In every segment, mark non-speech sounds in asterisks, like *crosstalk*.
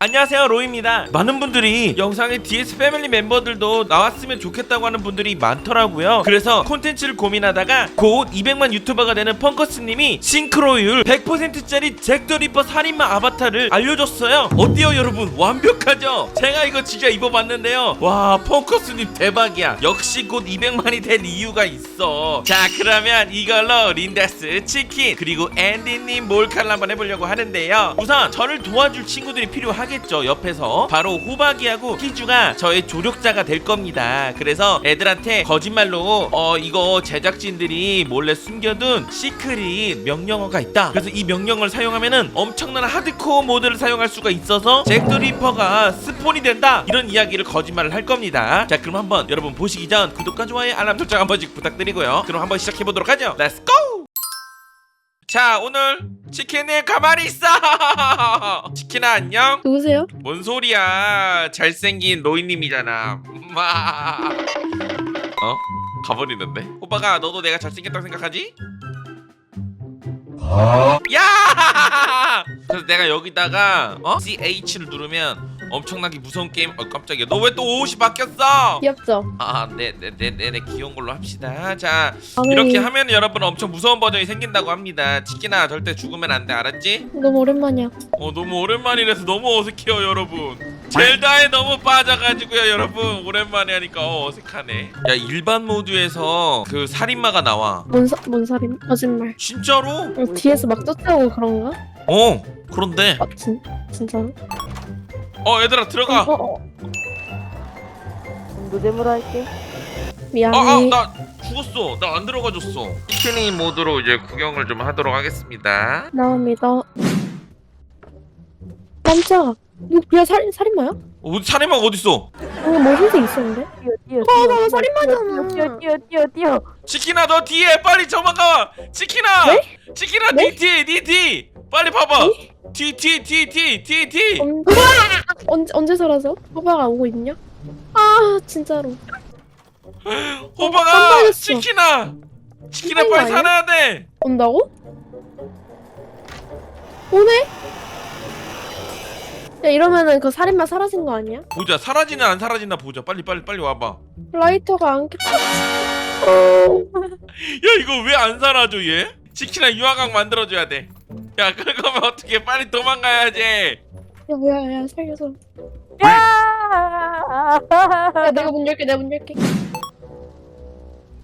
안녕하세요 로이입니다. 많은 분들이 영상에 DS 패밀리 멤버들도 나왔으면 좋겠다고 하는 분들이 많더라고요. 그래서 콘텐츠를 고민하다가 곧 200만 유튜버가 되는 펑커스님이 싱크로율 100%짜리 잭더 리퍼 살인마 아바타를 알려줬어요. 어때요 여러분? 완벽하죠? 제가 이거 진짜 입어봤는데요. 와 펑커스님 대박이야. 역시 곧 200만이 될 이유가 있어. 자 그러면 이걸로 린데스 치킨 그리고 앤디님 몰카를 한번 해보려고 하는데요. 우선 저를 도와줄 친구들이 필요하 겠죠. 옆에서 바로 호박이하고 키주가 저의 조력자가 될 겁니다. 그래서 애들한테 거짓말로 어 이거 제작진들이 몰래 숨겨둔 시크릿 명령어가 있다. 그래서 이 명령을 사용하면은 엄청난 하드코어 모드를 사용할 수가 있어서 잭더 리퍼가 스폰이 된다. 이런 이야기를 거짓말을 할 겁니다. 자 그럼 한번 여러분 보시기 전 구독과 좋아요 알람 설정 한 번씩 부탁드리고요. 그럼 한번 시작해 보도록 하죠. 렛츠 고! 자 오늘 치킨님 가만히 있어 *laughs* 치킨아 안녕 누구세요? 뭔 소리야 잘생긴 로이님이잖아 마. 어? 가버리는데 오빠가 너도 내가 잘생겼다고 생각하지? 야! *laughs* 그래서 내가 여기다가 어? CH를 누르면 엄청나게 무서운 게임 어 깜짝이야 너 왜 또 옷이 바뀌었어? 귀엽죠? 아네네네네 귀여운 걸로 합시다 자 아니, 이렇게 하면 여러분 엄청 무서운 버전이 생긴다고 합니다 치킨아 절대 죽으면 안 돼 알았지? 너무 오랜만이야. 어 너무 오랜만이라서 너무 어색해요 여러분 젤다에 너무 빠져가지고요 여러분 오랜만에 하니까 어, 어색하네 야 일반 모드에서 그 살인마가 나와 뭔, 사, 뭔 살인? 거짓말. 진짜로? 어, 뒤에서 막 쫓아오고 그런가? 어 그런데 아, 진, 진짜로? 어 얘들아 들어가 어, 어, 노잼으로 할게. 미안해. 아아나 죽었어 나 안 들어가줬어 스키니 모드로 이제 구경을 좀 하도록 하겠습니다 나옵니다. 깜짝아. 이거 야 살, 살인마야? 어 살인마가 어딨어 어, 뭐 흰색 있었는데? 뛰어 뛰어. 아, 뛰어, 나 뛰어, 살인마잖아. 뛰어 뛰어 뛰어 뛰어. 치킨아 너 뒤에 빨리 도망가 치킨아 네? 치킨아 네? 뒤뒤뒤뒤 빨리 봐봐 뒤 뒤 뒤 뒤 뒤 뒤 언, 언제, 언제 살아서? 호박아 오고 있냐? 아, 진짜로. 호박아 깜빡했어. 치킨아 치킨아 깜빡인 빨리 거 아니야? 살아야 돼 온다고? 오네? 야, 이러면은 그 살인마 사라진 거 아니야? 보자 사라지나 안 사라지나 보자 빨리 빨리 빨리 와봐 라이터가 안 켜. *laughs* 야 이거 왜 안 사라져 얘? 치킨아 유화각 만들어줘야 돼 야 그러면 어떻게 빨리 도망가야지 야, 뭐야, 야, 살려줘. 야! 야, 내가 문 열게, 내가 문 열게.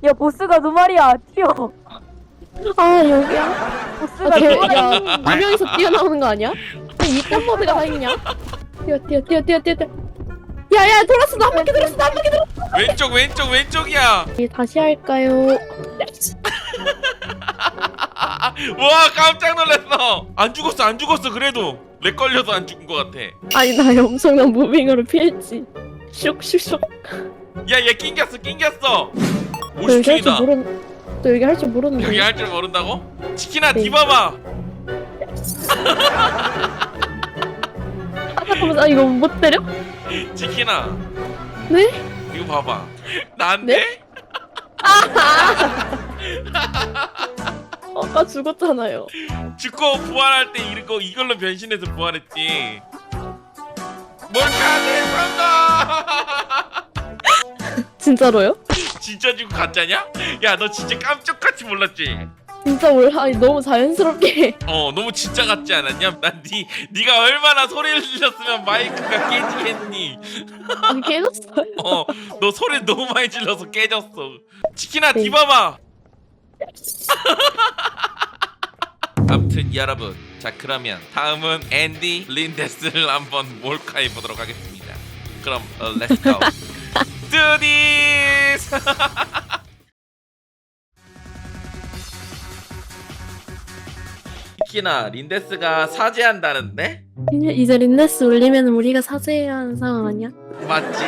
야 보스가 두 마리야. 뛰어. 아, 여기야? 보스가 아, 걔, 두 마리. 야, 두 명이서 뛰어나오는 거 아니야? 이딴 모드가 다 있냐? 뛰어, 뛰어, 뛰어, 뛰어, 뛰어, 뛰어. 야, 야, 돌았어, 나 한 바퀴 돌았어, 나 한 바퀴 돌았어. 왼쪽 왼쪽 왼쪽이야 다시 할까요? *laughs* 와 깜짝 놀랐어 안 죽었어 안 죽었어 그래도 렉 걸려서 안 죽은 것 같아 아니, 나 엄청난 무빙으로 피했지. 슉슉슉. 야얘 낑겼어 낑겼어 너 여기 할 줄 50층이다 모르는, 너 여기 할 줄 모르는데. 여기 할줄 모른다고? 치킨아 네. 뒤봐봐 아, 잠깐만, 나 이거 못 때려? 치킨아 네? 이거 봐봐 난데? *laughs* *laughs* 어, 나 죽었잖아요. 죽고 부활할 때 이거 이걸로 변신해서 부활했지. 몰카네 성공! *laughs* 진짜로요? 진짜 죽고 가짜냐? 야 너 진짜 깜짝같이 몰랐지? 진짜 몰라. 아니, 너무 자연스럽게. 어 너무 진짜 같지 않았냐? 난네 네가 얼마나 소리를 질렀으면 마이크가 깨지겠니? 아니, 깨졌어요. 어 너 소리 너무 많이 질러서 깨졌어. 치킨아 네. 뒤봐봐. *laughs* 아무튼 여러분 자 그러면 다음은 앤디 린데스를 한번 몰카해 보도록 하겠습니다. 그럼 어, 렛츠 고. *laughs* Do this. *laughs* 치킨아 린데스가 사죄한다는데? 이제, 린네스 울리면 우리가 사죄해야 하는 상황 아니야? 맞지?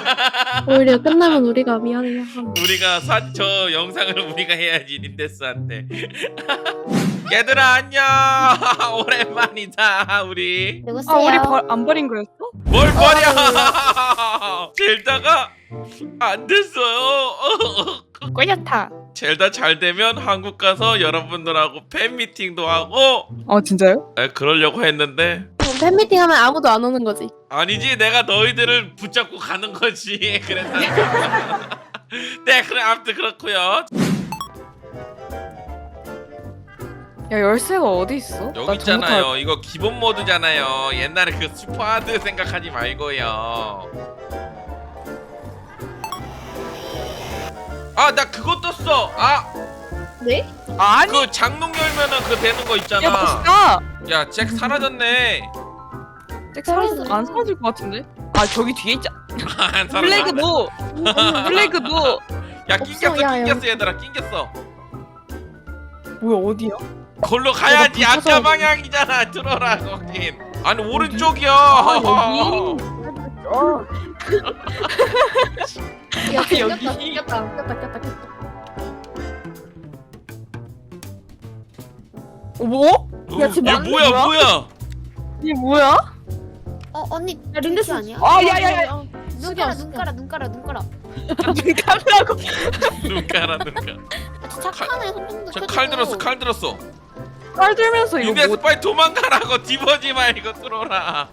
*laughs* 오히려 끝나면 우리가 미안해야 하는. 우리가 사, 저 영상을 우리가 해야지 닌데스한테 *laughs* 얘들아 안녕 *laughs* 오랜만이다 우리 누구세요? 아 우리 벌, 안 버린 거였어? 뭘 버려 젤다가 안 됐어요 꼬였다. 젤다 잘 되면 한국 가서 여러분들하고 팬 미팅도 하고. 어 진짜요? 에, 그러려고 했는데. 팬미팅 하면 아무도 안 오는 거지. 아니지 내가 너희들을 붙잡고 가는 거지. *laughs* 그래서. *laughs* 네 그래 아무튼 그렇고요. 야 열쇠가 어디 있어? 나 여기 있잖아요. 이거 기본 모드잖아요. 옛날에 그 슈퍼하드 생각하지 말고요 아 나 그거 떴어 아그 네? 아니 장롱 열면은 그 되는 거 야 있잖아 멋있다. 야 잭 사라졌네 잭 사라졌 안 사라질 것 같은데? 아 저기 뒤에 있자. 안 *laughs* 사라졌네 노. 블레이크 노. 야 낑겼어 야, 야. 낑겼어 얘들아 낑겼어 뭐야 어디야? 걸로 가야지 야, 나 아까 불 방향이잖아 들어라 거긴 아니 오른쪽이야 아 여기. *laughs* *laughs* 어. 야, 아, 꼈다, 여기. 꼈다, 꼈다, 꼈다, 꼈다. 어, 뭐? 야, 지금 얘 맞는 뭐야 거야? 뭐야 이게 뭐야? 어 언니 야, 린데스 아니야? 아 야 야 야. 눈 깔아 눈 깔아 눈 깔아 눈 깔아 눈 감라고. 눈 깔아 눈 깔아 아, 저 착하네 손정도 저칼 들었어 칼 들었어 깔 들면서 이거 윤대스 뭐? 빨리 도망가라고 뒤보지 말고 들어라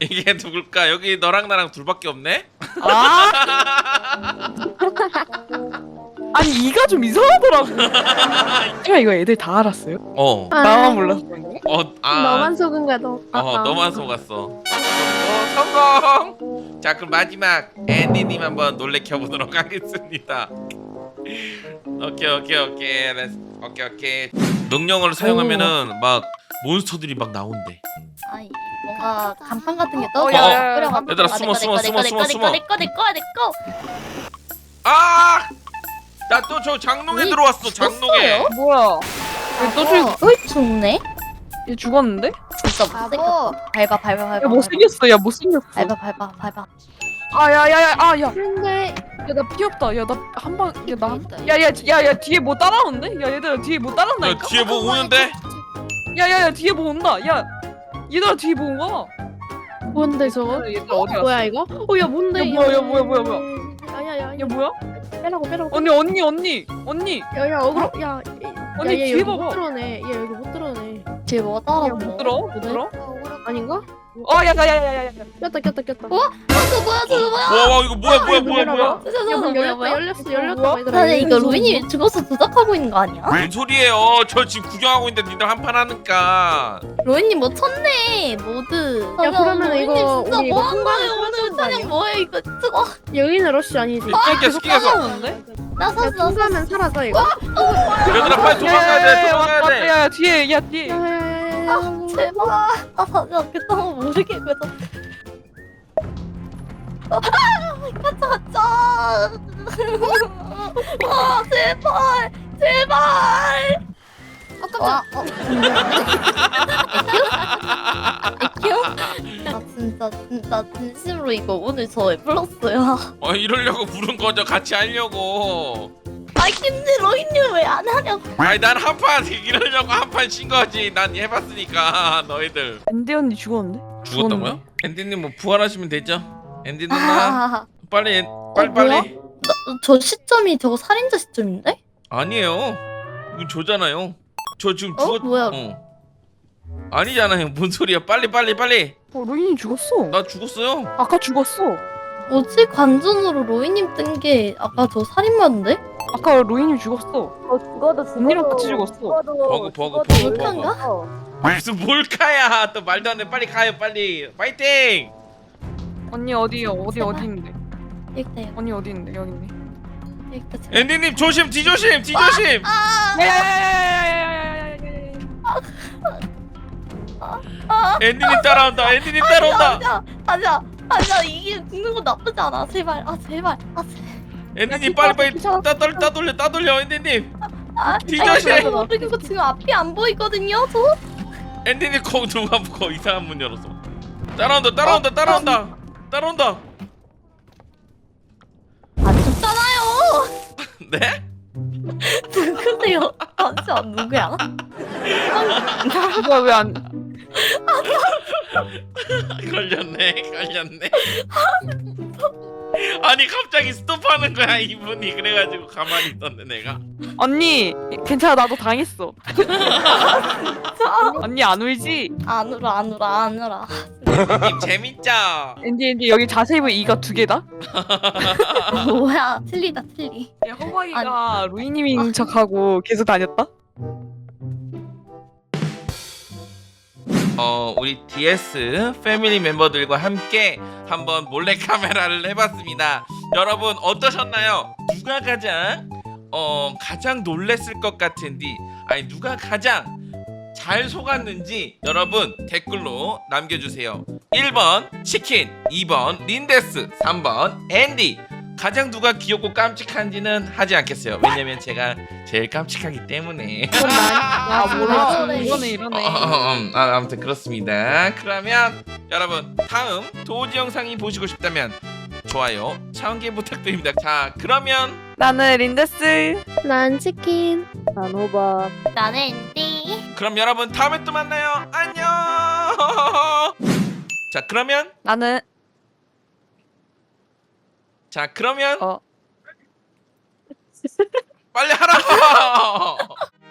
이게 누굴까 여기 너랑 나랑 둘밖에 없네 아. 아니 이가 좀 이상하더라고. 제가 이거 애들 다 알았어요? 어, 아, 나만 몰랐어. 이거? 어, 아, 너만 속은 거야, 너. 아, 어, 아. 너만 속았어. 어, 성공. 자, 그럼 마지막 앤디님 한번 놀래켜 보도록 하겠습니다. 오케이, 오케이, 오케이, 레츠, 오케이, 오케이. 명령어를 사용하면은 막 몬스터들이 막 나온대. 아니 뭔가 간판 같은 게 어, 떠서 야, 야, 야, 끓여가지고 얘들아, 아, 숨어, 내 거, 숨어, 내 숨어, 거, 숨어, 내 거, 내 거, 내 거, 내 거. 아! 나 또 저 장롱에 이- 들어왔어. 장롱에. 뭐야? 얘또 저기 어이 죽네 얘 죽었는데? 진짜 못생겼어 밟아 밟아 밟아 야 못생겼어. 야 못생겼어. 밟아 밟아 밟아 아야야야 아 야. 근데 야나 피었다. 야 나 한 방. 야나 있다, 야야 야야 뒤에 뭐 따라오는데? 야 얘들아 뒤에 뭐 야, 따라온다니까? 뒤에 뭐 오는데? 야야야 뒤에 뭐 온다. 야 얘들아 뒤에 뭐 온가? 뭔데 저거? 얘들아 어디 갔어? 뭐야 이거? 어, 야 뭔데? 야, 뭐야, 야, 뭐야, 뭐야, 뭐야. 야야야, 야 뭐야? 빼라고 빼라고. 언니 언니 언니 언니. 야야 어그로, 야, 언니 야, 얘 뒤에 여기 봐봐. 못 들어네. 얘 여기 못 들어네. 뒤에 뭐 따라 야, 못 들어? 못 들어? 아닌가? 어 야 야 야 야 야 야. 꼈다, 꼈다, 꼈다. 어? 저 뭐야 저 뭐야 와, 와, 이거 뭐야, 뭐야, 뭐야, 야, 뭐야? 저, 저, 저, 야, 저, 문 뭐야 열렸다, 뭐야 열렸어, 열렸다. 뭐야? 얘들아. 이거 열렸어. 로인이 죽어서 조작하고 있는 거 아니야? 뭔 소리예요? 저 지금 구경하고 있는데 니들 한판 하니까. 로인님 뭐 쳤네 모드 야, 그러면 이거 진짜 우리 이거 뭐 하는 통과하는 거예요 오늘 컨텐츠 아니야? 사냥 뭐예요 이거 저거 여기는 러쉬 아니지? 낑겼어, 낑겼어. 따라오는데? 나 야, 샀어 통과하면 사라져 이거. 얘들아, 빨리 도망가야 돼, 도망가야 돼. 야 야 뒤에 야 뒤에. 야 야 야 야. 아 제발 나 사냥 그딴 거 모르겠거든 아 가자 아 제발 제발 아 깜짝 어. 에큐? 나 진짜 진짜 진심으로 이거 오늘 저왜 불렀어요 어, 이러려고 부른 거죠. 같이 하려고. 아 근데 로이님 왜 안 하냐고 아니, 난 한판 이러려고 한판신 거지. 난 해봤으니까, 너희들. 앤디 언니 죽었는데? 죽었다고요? 앤디님 뭐 부활하시면 되죠? 앤디 누나 아, 빨리 빨리 어, 빨리? 나, 저 시점이 저거 살인자 시점인데? 아니에요 이거 저잖아요 저 지금 어? 죽었 뭐야? 어. 아니잖아요 뭔 소리야 빨리 빨리 빨리 어 로인이 죽었어. 나 죽었어요 아까 죽었어. 뭐지? 관전으로 로이님 뜬 게 아까 저 살인마인데? 아까 로인이 죽었어. 어 죽어도 죽어도 언니랑 같이 죽었어. 죽어도 버그, 버그, 죽어도 버그, 버그. 무슨 몰카야 또 말도 안돼 빨리 가요 빨리 파이팅 언니 어디 어디 어디 있는데? 여기다 언니 어디 있는데? 여기 있네. 여기다 제 앤디님 조심 뒤조심 뒤조심 아! 야야야야야야야야야야야. 앤디님 따라온다 앤디님 따라온다 아니야 아니야 아니야 이게 죽는 거 나쁘지 않아 제발 아 제발 아 제발 앤디님 빨리 빨리 따돌 따돌려 따돌려 앤디님 아 *laughs* 뒤조심. 아니, 저 그리고 지금 앞이 안 보이거든요 저? 앤디님 거 누가 거 이상한 문 열었어 따라온다 따라온다 따라온다 따라온다 안 죽잖아요 *laughs* 네? 누구세요? 진짜 누구야? 누가 왜 안? *laughs* 걸렸네 걸렸네 *laughs* 아니 갑자기 스톱하는 거야 이분이 그래가지고 가만히 있었네 내가 언니 괜찮아 나도 당했어. *laughs* 언니 안 울지? 안 울어 안 울어 안 울어. 님 재밌죠? 엔디 엔디 여기 자세히 보면 이가 두 개다? *laughs* 뭐야 틀리다 틀리. 야 호박이가 루이님인 척하고 계속 다녔다? 어 우리 DS 패밀리 멤버들과 함께 한번 몰래 카메라를 해봤습니다. 여러분 어떠셨나요? 누가 가장 어 가장 놀랬을 것 같은지 아니 누가 가장 잘 속았는지 여러분 댓글로 남겨주세요. 1번 치킨, 2번 린데스, 3번 앤디. 가장 누가 귀엽고 깜찍한지는 하지 않겠어요. 왜냐면 제가 제일 깜찍하기 때문에. *laughs* 아 몰라 그러네. 이러네 이러네. 아, 아무튼 그렇습니다. 그러면 여러분 다음 도지 영상이 보시고 싶다면 좋아요, 차원개 부탁드립니다. 자, 그러면 나는 린데스. 난 치킨. 난 호박. 나는 엔디. 그럼 여러분 다음에 또 만나요. 안녕. *laughs* 자, 그러면 나는 자, 그러면 어 빨리 하라고. *laughs*